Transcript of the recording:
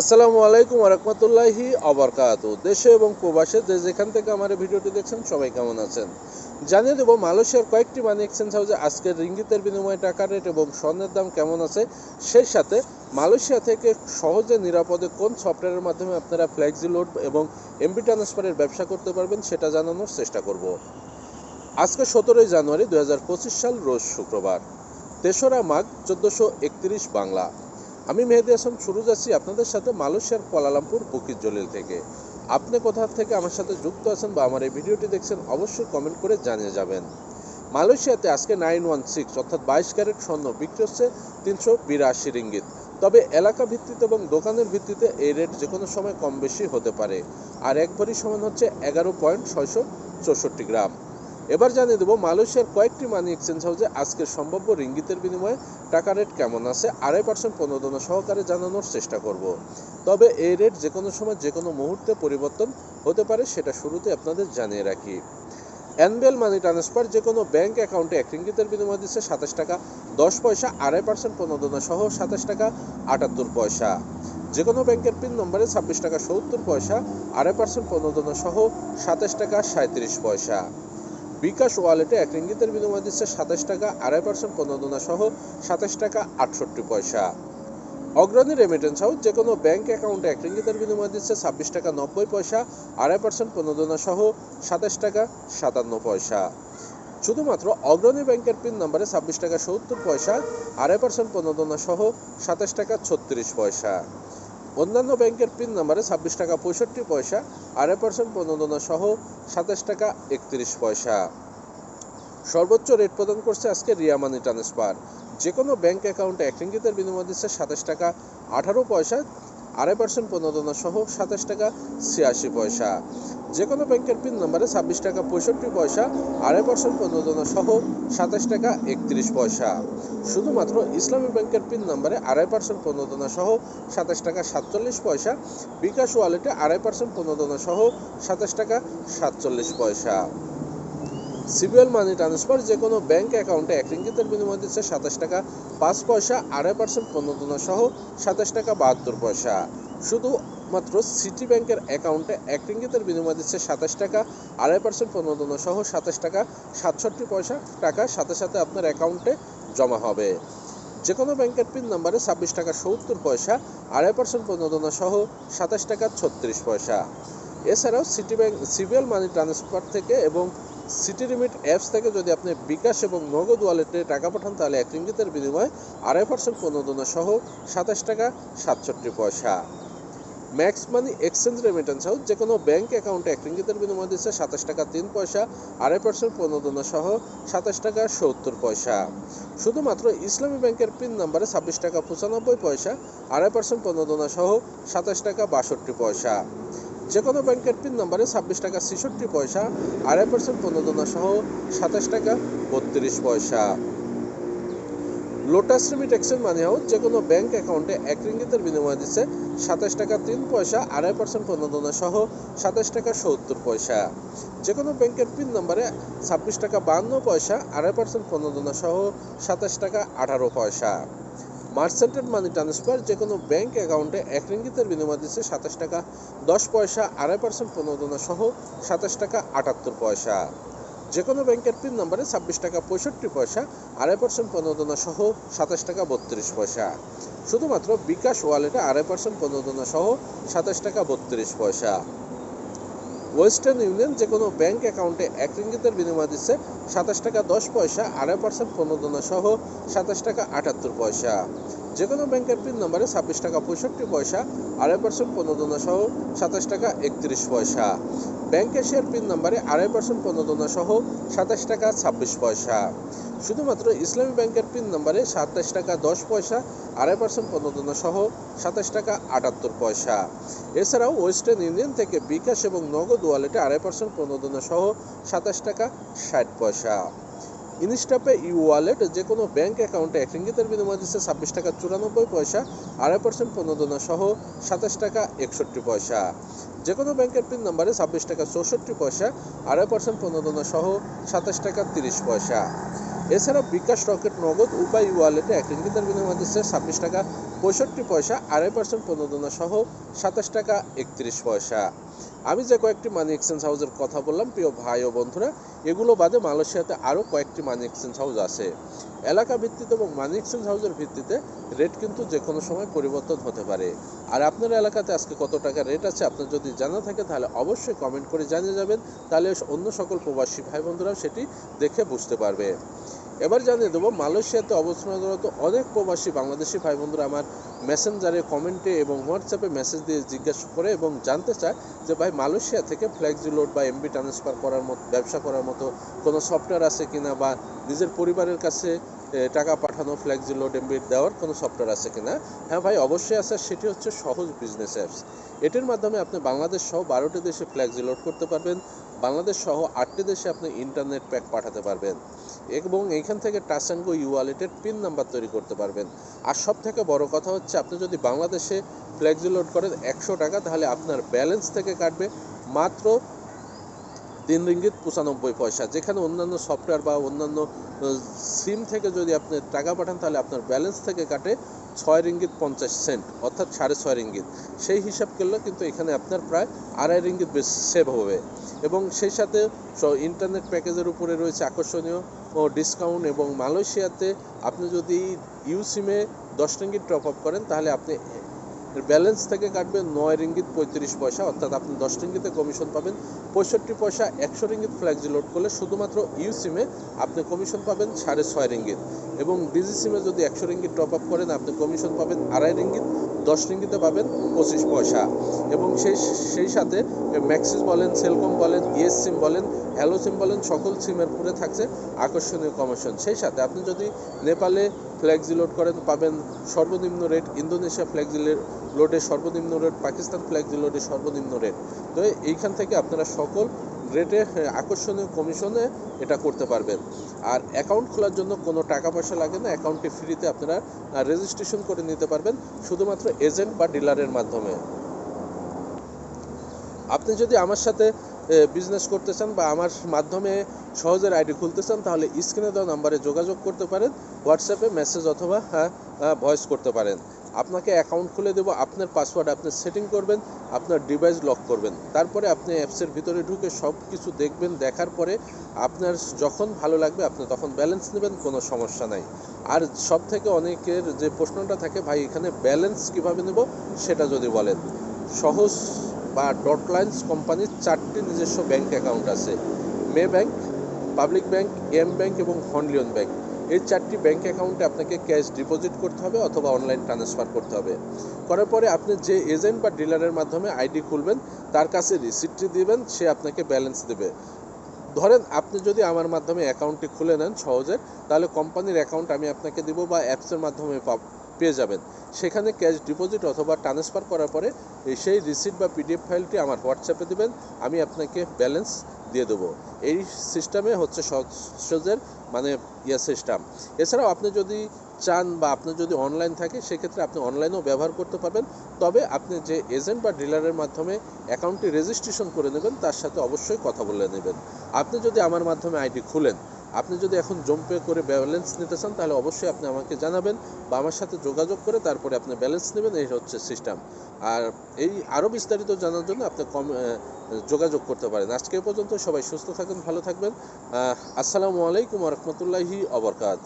আসসালামু আলাইকুম রহমতুল্লাহি অবরকাত দেশে এবং প্রবাসে যে যেখান থেকে আমার ভিডিওটি দেখছেন, সবাই কেমন আছেন? জানিয়ে দেবো, মালয়েশিয়ার কয়েকটি মানি এক্সচেঞ্জ হাউসে আজকের রিঙ্গিতের বিনিময়ে টাকা রেট এবং স্বর্ণের দাম কেমন আছে, সেই সাথে মালয়েশিয়া থেকে সহজে নিরাপদে কোন সফটওয়্যারের মাধ্যমে আপনারা ফ্লেক্সি লোড এবং এমবি ট্রান্সফারের ব্যবসা করতে পারবেন, সেটা জানানোর চেষ্টা করব। আজকে সতেরোই জানুয়ারি দু হাজার পঁচিশ সাল, রোজ শুক্রবার। তেসরা মাঘ, চোদ্দোশো বাংলা। আমি মেহেদি হাসান সুরুজ আছি আপনাদের সাথে মালয়েশিয়ার কোয়ালালামপুর বুকির জলিল থেকে। আপনি কোথা থেকে আমার সাথে যুক্ত আছেন বা আমার এই ভিডিওটি দেখছেন, অবশ্যই কমেন্ট করে জানিয়ে যাবেন। মালয়েশিয়াতে আজকে নাইন ওয়ান সিক্স, অর্থাৎ বাইশ ক্যারেট স্বর্ণ বিক্রি হচ্ছে তিনশো বিরাশি রিঙ্গিত। তবে এলাকা ভিত্তিতে এবং দোকানের ভিত্তিতে এই রেট যে কোনো সময় কম বেশি হতে পারে। আর এক ভরি সমান হচ্ছে এগারো পয়েন্ট ছয়শো চৌষট্টি গ্রাম। এবার জানিয়ে দেবো, মালয়েশিয়ার কয়েকটি মানি এক্সচেঞ্জ হাউসে আজকের সম্ভাব্য রিঙ্গিতের বিনিময়ে টাকা রেট কেমন আছে, আড়াই পার্সেন্ট প্রণোদনা সহকারে জানানোর চেষ্টা করব। তবে এই রেট যে কোনো সময় যে কোনো মুহূর্তে পরিবর্তন হতে পারে, সেটা শুরুতে আপনাদের জানিয়ে রাখি। অ্যানুয়াল মানি ট্রান্সফার যে কোনো ব্যাংক অ্যাকাউন্টে এক রিঙ্গিতের বিনিময় দিচ্ছে সাতাশ টাকা, দশ পয়সা, আড়াই পার্সেন্ট প্রণোদনা সহ সাতাশ টাকা, আটাত্তর পয়সা। যে কোনো ব্যাংকের পিন নম্বরে ছাব্বিশ টাকা, সত্তর পয়সা, আড়াই পার্সেন্ট প্রণোদনা সহ সাতাশ টাকা সাঁত্রিশ পয়সা। বিকাশ ওয়ালেটে এক রিঙ্গিতের বিনিময় দিচ্ছে সাতাশ টাকা, আড়াই পার্সেন্ট প্রণোদনা সহ সাতাশ টাকা, আটষট্টি পয়সা। অগ্রণী রেমিটেন্স হাউস যে কোনো ব্যাংক অ্যাকাউন্টে এক রিঙ্গিতের বিনিময় দিচ্ছে ছাব্বিশ টাকা, নব্বই পয়সা, আড়াই পার্সেন্ট প্রণোদনা সহ সাতাশ টাকা, সাতান্ন পয়সা। শুধুমাত্র অগ্রণী ব্যাংকের পিন নম্বরে ছাব্বিশ টাকা, সত্তর পয়সা, আড়াই পার্সেন্ট প্রণোদনা সহ সাতাশ টাকা, ছত্রিশ পয়সা। অন্যান্য ব্যাংকের পিন নাম্বারে ছাব্বিশ টাকা পঁয়ষট্টি পয়সা, আড়াই পার্সেন্ট প্রণোদনা সহ সাতাশ টাকা একত্রিশ পয়সা। সর্বোচ্চ রেট প্রদান করছে আজকে রিয়া মানি ট্রান্সফার যে কোনো ব্যাংক অ্যাকাউন্টে এক রিঙ্গিতের বিনিময় দিচ্ছে সাতাশ টাকা আঠারো পয়সা আড়াই পার্সেন্ট প্রণোদনা সহ সাতাশ টাকা ছিয়াশি পয়সা। যে কোনো ব্যাংকের পিন নম্বরে ছাব্বিশ টাকা পঁয়ষট্টি পয়সা, আড়াই পার্সেন্ট প্রণোদনা সহ সাতাশ টাকা একত্রিশ পয়সা। শুধুমাত্র ইসলামী ব্যাংকের পিন নম্বরে আড়াই পার্সেন্ট প্রণোদনা সহ সাতাশ টাকা সাতচল্লিশ পয়সা, বিকাশ ওয়ালেটে আড়াই পার্সেন্ট প্রণোদনা সহ সাতাশ টাকা সাতচল্লিশ পয়সা। সিবিএল মানি ট্রান্সফার যে কোনো ব্যাংক অ্যাকাউন্টে এক রিঙ্গিতের বিনিময় দিচ্ছে সাতাশ টাকা, পাঁচ পয়সা, আড়াই পার্সেন্ট প্রণোদনা সহ সাতাশ টাকা বাহাত্তর পয়সা। শুধুমাত্র সিটি ব্যাংকের অ্যাকাউন্টে এক রিঙ্গিতের বিনিময় দিচ্ছে সাতাশ টাকা, আড়াই পার্সেন্ট প্রণোদনা সহ সাতাশ টাকা, সাতষট্টি পয়সা টাকা সাথে সাথে আপনার অ্যাকাউন্টে জমা হবে। যে কোনো ব্যাংকের পিন নাম্বারে ছাব্বিশ টাকা সত্তর পয়সা, আড়াই পার্সেন্ট প্রণোদনা সহ সাতাশ টাকা ছত্রিশ পয়সা। এছাড়াও City Bank CBL money transfer থেকে এবং সিটি লিমিট অ্যাপস থেকে যদি আপনি বিকাশ এবং নগদ ওয়ালেটে টাকা পাঠান, তাহলে এক রিঙ্গিতের বিনিময়ে আড়াই পার্সেন্ট প্রণোদনা সহ সাতাশ টাকা সাতষট্টি পয়সা। Max money exchange remittance house যে কোনো ব্যাঙ্ক অ্যাকাউন্টে এক রিঙ্গিতের বিনিময় দিচ্ছে সাতাশ টাকা তিন পয়সা, আড়াই পার্সেন্ট প্রণোদনা সহ সাতাশ টাকা সত্তর পয়সা। শুধুমাত্র ইসলামী ব্যাংকের পিন নাম্বারে ছাব্বিশ টাকা পঁচানব্বই পয়সা, আড়াই পার্সেন্ট প্রণোদনা সহ সাতাশ টাকা বাষট্টি পয়সা। যে কোনো ব্যাংকের পিন নাম্বারে ছাব্বিশ টাকা ছেষট্টি পয়সা, আড়াই পার্সেন্ট প্রণোদনা সহ সাতাশ টাকা বত্রিশ পয়সা। Lotus remit exchange money house যে কোনো ব্যাংক অ্যাকাউন্টে এক রিঙ্গিতের বিনিময় দিচ্ছে সাতাশ টাকা তিন পয়সা, আড়াই পার্সেন্ট প্রণোদনা সহ সাতাশ টাকা সত্তর পয়সা। যে কোনো ব্যাংকের পিন নাম্বারে ছাব্বিশ টাকা বান্ন পয়সা, আড়াই পার্সেন্ট প্রণোদনা সহ সাতাশ টাকা আঠারো পয়সা। মার্সেন্টেড মানি ট্রান্সফার যে কোনো ব্যাংক অ্যাকাউন্টে এক রিঙ্গিতের বিনিময় দিচ্ছে সাতাশ টাকা, দশ পয়সা, আড়াই পার্সেন্ট প্রণোদনা সহ সাতাশ টাকা, আটাত্তর পয়সা। যে কোনো ব্যাংকের পিন নম্বরে ছাব্বিশ টাকা, পঁয়ষট্টি পয়সা, আড়াই পার্সেন্ট প্রণোদনা সহ সাতাশ টাকা, বত্রিশ পয়সা। শুধুমাত্র বিকাশ ওয়ালেটে আড়াই পার্সেন্ট প্রণোদনা সহ সাতাশ টাকা, বত্রিশ পয়সা। ওয়েস্টার্ন ইউনিয়ন যে কোনো ব্যাংক অ্যাকাউন্টে এক রিঙ্গিতের বিনিময় দিচ্ছে সাতাশ টাকা দশ পয়সা, আড়াই পার্সেন্ট প্রণোদনা সহ সাতাশ টাকা আটাত্তর পয়সা। যে কোনো ব্যাংকের পিন নম্বরে ছাব্বিশ টাকা পঁয়ষট্টি পয়সা, আড়াই পার্সেন্ট প্রণোদনা সহ সাতাশ টাকা একত্রিশ পয়সা। ব্যাংক এশিয়ার পিন নম্বরে আড়াই পার্সেন্ট প্রণোদনা সহ সাতাশ টাকা ছাব্বিশ পয়সা। শুধুমাত্র ইসলামী ব্যাংকের পিন নম্বরে সাতাশ টাকা দশ পয়সা, আড়াই পার্সেন্ট প্রণোদনা সহ সাতাশ টাকা আটাত্তর পয়সা। এছাড়াও ওয়েস্টার্ন ইউনিয়ন থেকে বিকাশ এবং নগদ ওয়ালেটে আড়াই পার্সেন্ট প্রণোদনা সহ সাতাশ টাকা ষাট পয়সা। ইনস্টাপে ইউ ওয়ালেট যে কোনো ব্যাঙ্ক অ্যাকাউন্টে এক রিঙ্গিতের বিনিময় দিচ্ছে ছাব্বিশ টাকা চুরানব্বই পয়সা, আড়াই পার্সেন্ট প্রণোদনা সহ সাতাশ টাকা একষট্টি পয়সা। যে কোনো ব্যাংকের পিন নম্বরে ছাব্বিশ টাকা চৌষট্টি পয়সা, আড়াই পার্সেন্ট প্রণোদনা সহ সাতাশ টাকা তিরিশ পয়সা। এছাড়া বিকাশ রকেট নগদ উপায় ওয়ালেটে এক রিঙ্গিতের বিনিময় দিচ্ছে ছাব্বিশ টাকা, পঁয়ষট্টি পয়সা, আড়াই পার্সেন্ট প্রণোদনা সহ সাতাশ টাকা একত্রিশ পয়সা। আমি যে কয়েকটি মানি এক্সচেঞ্জ হাউসের কথা বললাম, প্রিয় ভাই ও বন্ধুরা, এগুলো বাদে মালয়েশিয়াতে আরও কয়েকটি মানি এক্সচেঞ্জ হাউস আছে। এলাকা ভিত্তিতে এবং মানি এক্সচেঞ্জ হাউসের ভিত্তিতে রেট কিন্তু যে কোনো সময় পরিবর্তন হতে পারে। আর আপনার এলাকাতে আজকে কত টাকা রেট আছে, আপনার যদি জানা থাকে, তাহলে অবশ্যই কমেন্ট করে জানিয়ে যাবেন, তাহলে অন্য সকল প্রবাসী ভাই বন্ধুরাও সেটি দেখে বুঝতে পারবে। এবার জানিয়ে দেবো, মালয়েশিয়াতে অবস্থানরত অনেক প্রবাসী বাংলাদেশি ভাই বন্ধুরা আমার মেসেঞ্জারে কমেন্টে এবং হোয়াটসঅ্যাপে মেসেজ দিয়ে জিজ্ঞাসা করে এবং জানতে চায় যে, ভাই, মালয়েশিয়া থেকে ফ্ল্যাক্সি লোড বা এমবি ট্রান্সফার করার মতো, ব্যবসা করার মতো কোনো সফটওয়্যার আছে কিনা বা নিজের পরিবারের কাছে টাকা পাঠানো ফ্ল্যাক্সি লোড এমবি দেওয়ার কোনো সফটওয়্যার আছে কিনা? হ্যাঁ ভাই, অবশ্যই আছে, সেটি হচ্ছে সহজ বিজনেস অ্যাপস এটির মাধ্যমে আপনি বাংলাদেশ সহ বারোটি দেশে ফ্ল্যাক্সি লোড করতে পারবেন। বাংলাদেশ সহ আটটি দেশে আপনি ইন্টারনেট প্যাক পাঠাতে পারবেন। এবং এইখান থেকে touch and go PIN number তৈরি করতে পারবেন। আর সব থেকে বড় কথা হচ্ছে, আপনি যদি বাংলাদেশে ফ্ল্যাক্সি লোড করেন একশো টাকা, তাহলে আপনার ব্যালেন্স থেকে কাটবে মাত্র তিন রিঙ্গিত পঁচানব্বই পয়সা। যেখানে অন্যান্য সফটওয়্যার বা অন্যান্য সিম থেকে যদি আপনি টাকা পাঠান, তাহলে আপনার ব্যালেন্স থেকে কাটে ছয় রিঙ্গিত পঞ্চাশ সেন্ট, অর্থাৎ সাড়ে ছয় রিঙ্গিত। সেই হিসাব করলে কিন্তু এখানে আপনার প্রায় আড়াই রিঙ্গিত বেশ সেভ হবে। এবং সেই সাথে ইন্টারনেট প্যাকেজের উপরে রয়েছে আকর্ষণীয়, ও ডিসকাউন্ট এবং মালয়েশিয়াতে আপনি যদি ইউসিমে দশ রিঙ্গিত টপ আপ করেন, তাহলে আপনি ব্যালেন্স থেকে কাটবে নয় রিঙ্গিত পঁয়ত্রিশ পয়সা, অর্থাৎ আপনি দশ রিঙ্গিতে কমিশন পাবেন। পঁয়ষট্টি পয়সা একশো রিঙ্গিত ফ্ল্যাক্সি লোড করলে শুধুমাত্র ইউ সিমে আপনি কমিশন পাবেন সাড়ে ছয় রিঙ্গিত। এবং ডিজি সিমে যদি একশো রিঙ্গিত টপ আপ করেন, আপনি কমিশন পাবেন আড়াই রিঙ্গিত, দশ রিঙ্গিতে পাবেন পঁচিশ পয়সা। এবং সেই সেই সাথে ম্যাক্সিস বলেন সেলকম বলেন ইএস সিম বলেন হ্যালো সিম বলেন, সকল সিমের উপরে থাকছে আকর্ষণীয় কমিশন সেই সাথে আপনি যদি নেপালে ফ্ল্যাক্সি লোড করেন, পাবেন সর্বনিম্ন রেট ইন্দোনেশিয়া ফ্ল্যাক্সি লোডে সর্বনিম্ন রেট পাকিস্তান ফ্ল্যাক্সি লোডে সর্বনিম্ন রেট। তো এইখান থেকে আপনারা সকল রেটে হ্যাঁ, আকর্ষণীয় কমিশনে এটা করতে পারবেন। আর অ্যাকাউন্ট খোলার জন্য কোনো টাকা পয়সা লাগে না অ্যাকাউন্টটি ফ্রিতে আপনারা রেজিস্ট্রেশন করে নিতে পারবেন শুধুমাত্র এজেন্ট বা ডিলারের মাধ্যমে। আপনি যদি আমার সাথে বিজনেস করতে চান বা আমার মাধ্যমে সহজের আইডি খুলতে চান তাহলে স্ক্রিনে দেওয়া নাম্বারে যোগাযোগ করতে পারেন হোয়াটসঅ্যাপে মেসেজ অথবা ভয়েস করতে পারেন। আপনাকে অ্যাকাউন্ট খুলে দেবো, আপনার পাসওয়ার্ড আপনি সেটিং করবেন, আপনার ডিভাইস লক করবেন। তারপরে আপনি অ্যাপসের ভিতরে ঢুকে সব কিছু দেখবেন, দেখার পরে আপনার যখন ভালো লাগবে, আপনি তখন ব্যালেন্স নেবেন, কোনো সমস্যা নাই। আর সব থেকে অনেকের যে প্রশ্নটা থাকে, ভাই, এখানে ব্যালেন্স কীভাবে নেব? সেটা যদি বলেন। সহজ বা ডট লাইন্স কোম্পানির চারটি নিজস্ব ব্যাংক অ্যাকাউন্ট আছে। May bank public bank M bank এবং হনলিয়ন ব্যাংক এই চারটি ব্যাংক অ্যাকাউন্টে আপনাকে ক্যাশ ডিপোজিট করতে হবে অথবা অনলাইন ট্রান্সফার করতে হবে। করার পরে আপনি যে এজেন্ট বা ডিলারের মাধ্যমে আইডি খুলবেন, তার কাছে রিসিপ্টটি দিবেন, সে আপনাকে ব্যালেন্স দেবে। ধরেন আপনি যদি আমার মাধ্যমে অ্যাকাউন্টটি খুলে নেন সহজে, তাহলে কোম্পানির অ্যাকাউন্ট আমি আপনাকে দেবো বা অ্যাপসের মাধ্যমে পাব- পেয়ে যাবেন। সেখানে ক্যাশ ডিপোজিট অথবা ট্রান্সফার করার পরে সেই রিসিট বা পিডিএফ ফাইলটি আমার হোয়াটসঅ্যাপে দেবেন, আমি আপনাকে ব্যালেন্স দিয়ে দেবো। এই সিস্টেমে হচ্ছে সহজের মানে ইয়ে সিস্টেম এছাড়াও আপনি যদি চান বা আপনি যদি অনলাইন থাকে, সেক্ষেত্রে আপনি অনলাইনেও ব্যবহার করতে পারবেন। তবে আপনি যে এজেন্ট বা ডিলারের মাধ্যমে অ্যাকাউন্টটি রেজিস্ট্রেশন করে নেবেন, তার সাথে অবশ্যই কথা বলে নেবেন। আপনি যদি আমার মাধ্যমে আইডি খুলেন আপনি যদি এখন জম্পে করে ব্যালেন্স নিতে চান, তাহলে অবশ্যই আপনি আমাকে জানাবেন বা আমার সাথে যোগাযোগ করে তারপরে আপনি ব্যালেন্স নেবেন, এই হচ্ছে সিস্টেম আর এই আরও বিস্তারিত জানার জন্য আপনি কম যোগাযোগ করতে পারেন। আজকে পর্যন্ত সবাই সুস্থ থাকবেন ভালো থাকবেন। আসসালামু আলাইকুম রহমতুল্লাহি অবরকাত